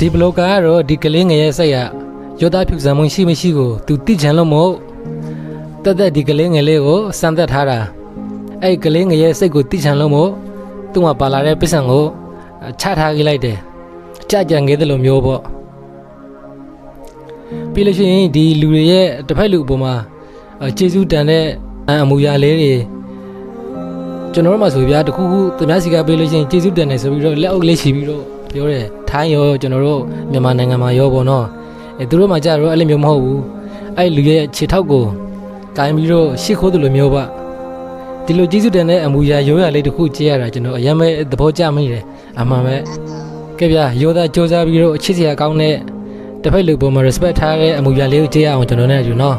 ဒီဘလော့ကာကတော့ဒီကလေးငယ်ရဲ့စိတ်ရယောသားဖြူစံမှုရှိမရှိကိုသူသိချင်လို့မို့တက်တက်ဒီကလေးငယ်လေးကိုစမ်းသက်ထားတာအဲ့ဒီကလေးငယ်ရဲ့စိတ်ကိုသိချင်လို့မို့သူ့မှာပါလာတဲ့ပစ္စံကိုချထားခဲ့လိုက်တယ်ကြကြံခဲ့တယ်လို့မျိုးပေါ့ပြီးလို့ရှိရင်ဒီလူတွေရဲ့တစ်ဖက်လူအပေါ်မှာကျေးဇူးတန်တဲ့အမူအရာလေးတွေကျွန်တော်တို့မှဆိုပြတခုခုသူများစီကပေးလို့ရှိရင်ကျေးဇူးတန်တယ်ဆိုပြီးတော့လက်အုပ်လေးချီပြီးတော့ ပြောတယ်ထိုင်းရောကျွန်တော်တို့မြန်မာနိုင်ငံမှာရောပေါ့နော်အဲသူတို့မှကြတော့အဲ့လိုမျိုးမဟုတ်ဘူးအဲ့လူရဲ့ခြေထောက်ကိုကိုင်းပြီးတော့ရှစ်ခိုးတယ်လို့မျိုးပါဒီလိုကျေးဇူးတန်တဲ့အမူအရာရိုးရာလေးတစ်ခုကြည့်ရတာကျွန်တော်အရင်ပဲသဘောကျမိတယ်အမှန်ပဲကဲဗျာရိုးသားစ조사ပြီးတော့အချစ်စရာကောင်းတဲ့တစ်ဖက်လူပေါ်မှာ respect ထားတဲ့အမူအရာလေးကိုကြည့်ရအောင်ကျွန်တော်နဲ့ယူနော်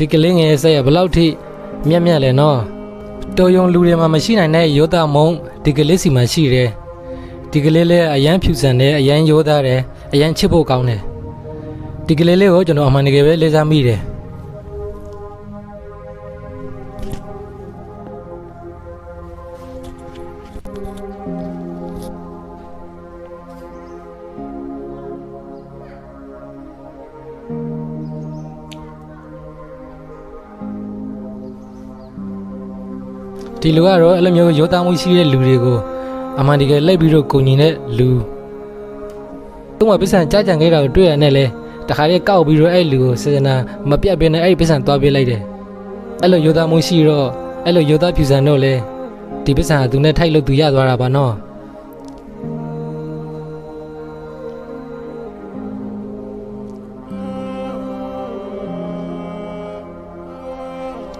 ဒီကလေးငယ်ရဲ့စိတ်ရဘယ်လောက်ထိမြက်မြက်လဲနော်တော်ယုံလူတွေမှာမရှိနိုင်တဲ့ယောသားမုံဒီကလေးစီမှာရှိတယ်ဒီကလေးလေးအရန်ဖြူစံတယ်အရန်ယောသားတယ်အရန်ချစ်ဖို့ကောင်းတယ်ဒီကလေးလေးကိုကျွန်တော်အမှန်တကယ်ပဲလေးစားမိတယ် ဒီလူကတော့အဲ့လိုမျိုးယောသားမှုရှိတဲ့လူတွေကိုအမှန်တကယ်လိုက်ပြီးတော့ကိုညီတဲ့လူသူ့မှာပစ္စံကြားကြံခဲ့တာကိုတွေ့ရတဲ့လဲတခါလေးကောက်ပြီးတော့အဲ့လူကိုစေစနာမပြတ်ပြင်းနဲ့အဲ့ဒီပစ္စံသွားပေးလိုက်တယ်အဲ့လိုယောသားမှုရှိတော့အဲ့လိုယောသားဖြူစံတော့လဲဒီပစ္စံကသူနဲ့ထိုက်လို့သူရသွားတာပါနော်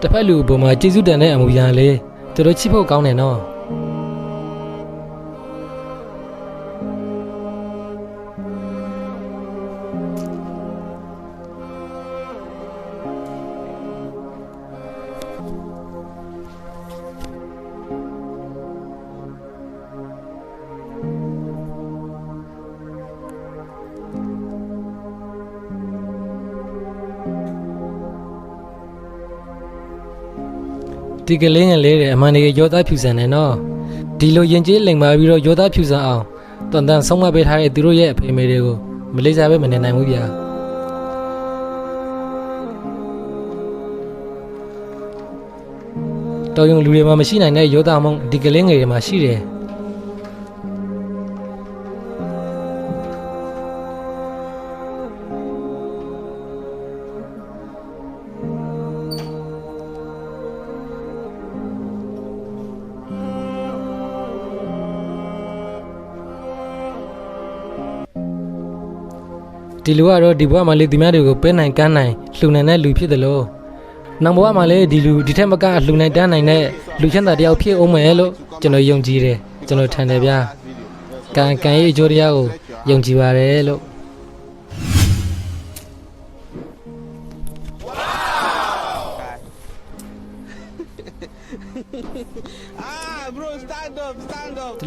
တစ်ဖက်လူအပေါ်မှာကျေးဇူးတန်တဲ့အမူအရာလေးသူ တို့ချစ်ဖို့ကောင်းတယ်နော် ဒီကလေးငယ်လေးတွေအမှန်တကယ်ရောသားဖြူစံတယ်နော်ဒီလိုရင်ကျေးလိမ်မာပြီးတော့ရောသားဖြူစံအောင်တန်တန်ဆုံးမပေးထားတဲ့သူတို့ရဲ့အဖေမေတွေကိုမလေးစားပဲမနေနိုင်ဘူးဗျာတော်ရုံလူတွေမှာမရှိနိုင်တဲ့ရောသားမုံဒီကလေးငယ်တွေမှာရှိတယ် ဒီလူကတော့ဒီဘဝမှာလေသူများတွေကိုပဲနိုင်ကမ်းနိုင်လှူနိုင်တဲ့လူဖြစ်တယ်လို့နောက်ဘဝမှာလည်းဒီလူဒီထက်မကလှူနိုင်တန်းနိုင်တဲ့လူချမ်းသာတယောက်ဖြစ်အောင်မယ်လို့ကျွန်တော်ယုံကြည်တယ်ကျွန်တော်ထင်တယ်ဗျာကံကံရဲ့အကျိုးတရားကိုယုံကြည်ပါတယ်လို့အာ bro stand up stand up